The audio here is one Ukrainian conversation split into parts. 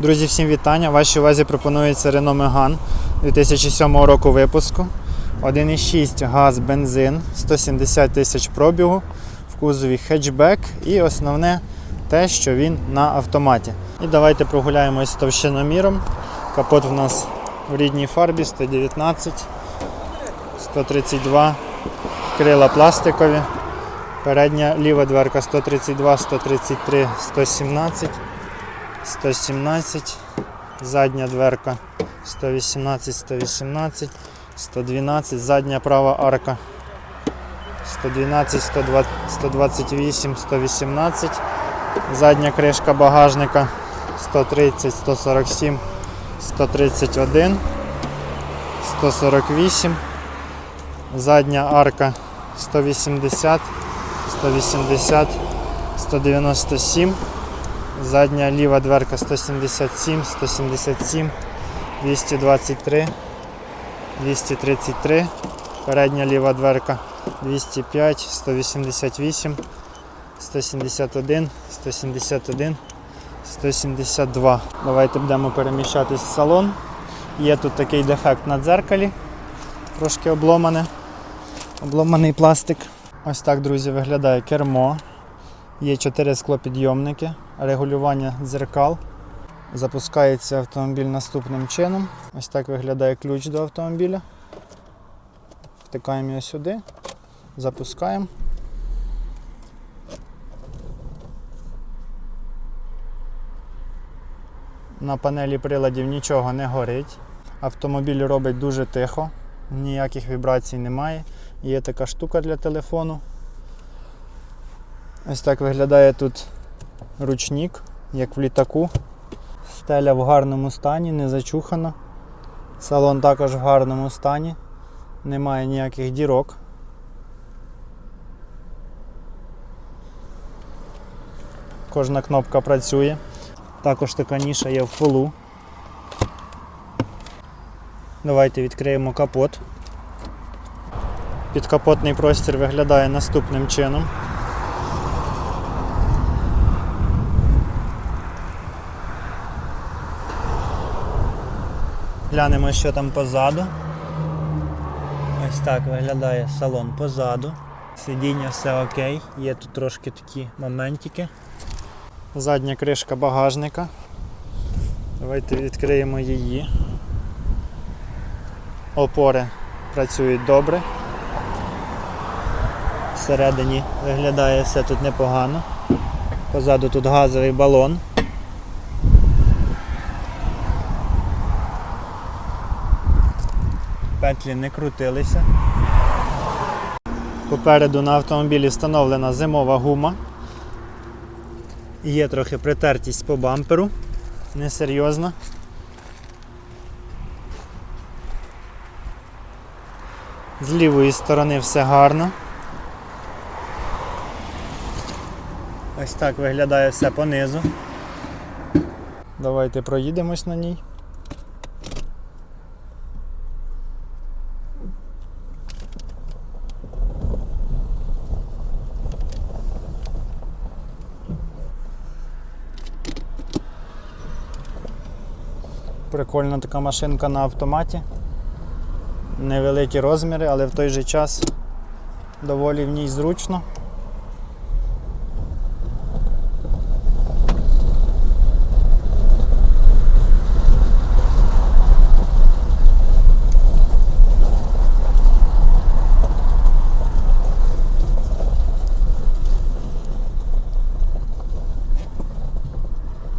Друзі, всім вітання. Вашій увазі пропонується Renault Megane 2007 року випуску. 1,6 газ, бензин, 170 тисяч пробігу, в кузові хетчбек і основне те, що він на автоматі. І давайте прогуляємось з товщиноміром. Капот в нас в рідній фарбі 119, 132, крила пластикові. Передня ліва дверка 132, 133, 117. 117, задня дверка 118, 118, 112, задня права арка 112, 128, 118, задня кришка багажника 130, 147, 131, 148, задня арка 180, 180, 197. Задня ліва дверка 177, 177, 223, 233. Передня ліва дверка 205, 188, 171, 171, 172. Давайте будемо переміщатись в салон. Є тут такий дефект на дзеркалі, трошки обломане, обломаний пластик. Ось так, друзі, виглядає кермо. Є 4 склопідйомники, регулювання дзеркал. Запускається автомобіль наступним чином. Ось так виглядає ключ до автомобіля. Втикаємо його сюди, запускаємо. На панелі приладів нічого не горить. Автомобіль робить дуже тихо, ніяких вібрацій немає. Є така штука для телефону. Ось так виглядає тут ручник, як в літаку. Стеля в гарному стані, не зачухана. Салон також в гарному стані. Немає ніяких дірок. Кожна кнопка працює. Також така ніша є в полу. Давайте відкриємо капот. Підкапотний простір виглядає наступним чином. Глянемо, що там позаду. Ось так виглядає салон позаду. Сидіння все окей, є тут трошки такі моментики. Задня кришка багажника. Давайте відкриємо її. Опори працюють добре. Всередині виглядає все тут непогано. Позаду тут газовий балон. Петлі не крутилися. Попереду на автомобілі встановлена зимова гума. Є трохи притертість по бамперу. Несерйозна. З лівої сторони все гарно. Ось так виглядає все понизу. Давайте проїдемось на ній. Прикольна така машинка на автоматі. Невеликі розміри, але в той же час доволі в ній зручно.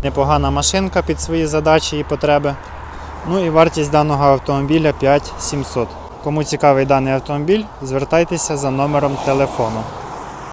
Непогана машинка під свої задачі і потреби. Ну і вартість даного автомобіля 5700. Кому цікавий даний автомобіль, звертайтеся за номером телефону.